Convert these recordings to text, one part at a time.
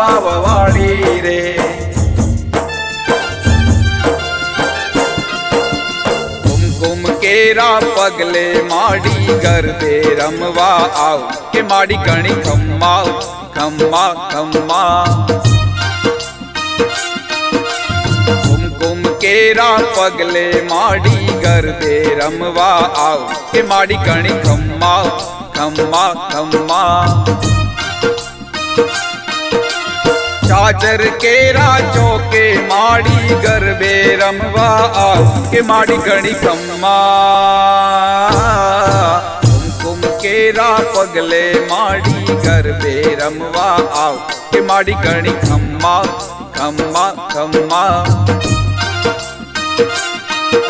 પાવવાળી રે કુમકુમ કેરા પગલે માડી ગરબે રમવા આવ કે માડી ગણી ખમ્મા ખમ્મા ખમ્મા કુમકુમ કેરા પગલે માડી ગરબે રમવા આવ કે માડી ગણી ખમ્મા ખમ્મા ખમ્મા ચાચર કેરા ચોકે માડી ગરબે રમવા આવ કે માડી ઘણી ખમ્મા કુમકુમ કેરા પગલે માડી ગરબે રમવા આવ કે માડી ઘણી ખમ્મા ખમ્મા ખમ્મા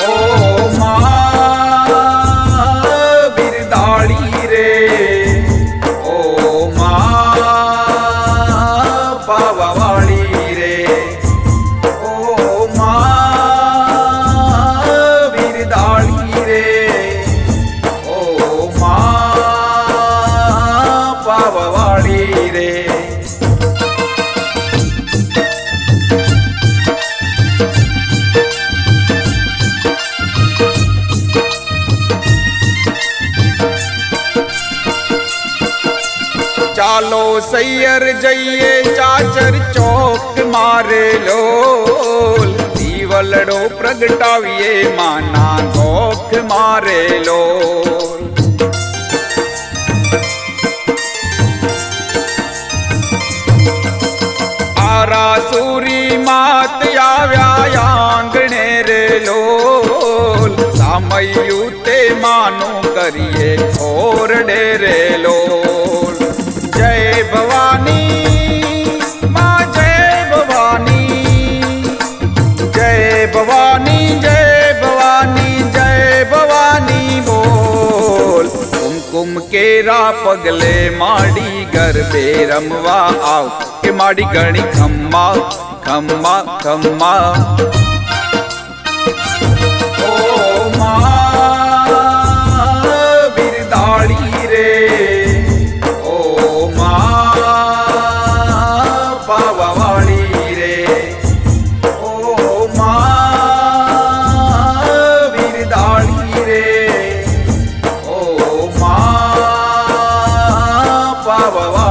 ઓ પાવાવાળી રે ચાલો સૈયર જઈએ ચાચર ચોક મારે લોલ દીવલડો પ્રગટાવીએ માના ગોખ મારે લોલ આરાસુરી માત આવ્યા આંગણે રે લોલ. સામયું તે માનું કરીએ ખોરડે રે લોલ. જય ભવાની જય ભવાની. જય ભવાની જય ભવાની જય ભવાની બોલ. કુમકુમ કેરા પગલે માડી ગરબે રમવા આવ வாக்கு மாடி கணி கம்மா கம்மா. கம்மா wow, wow, wow.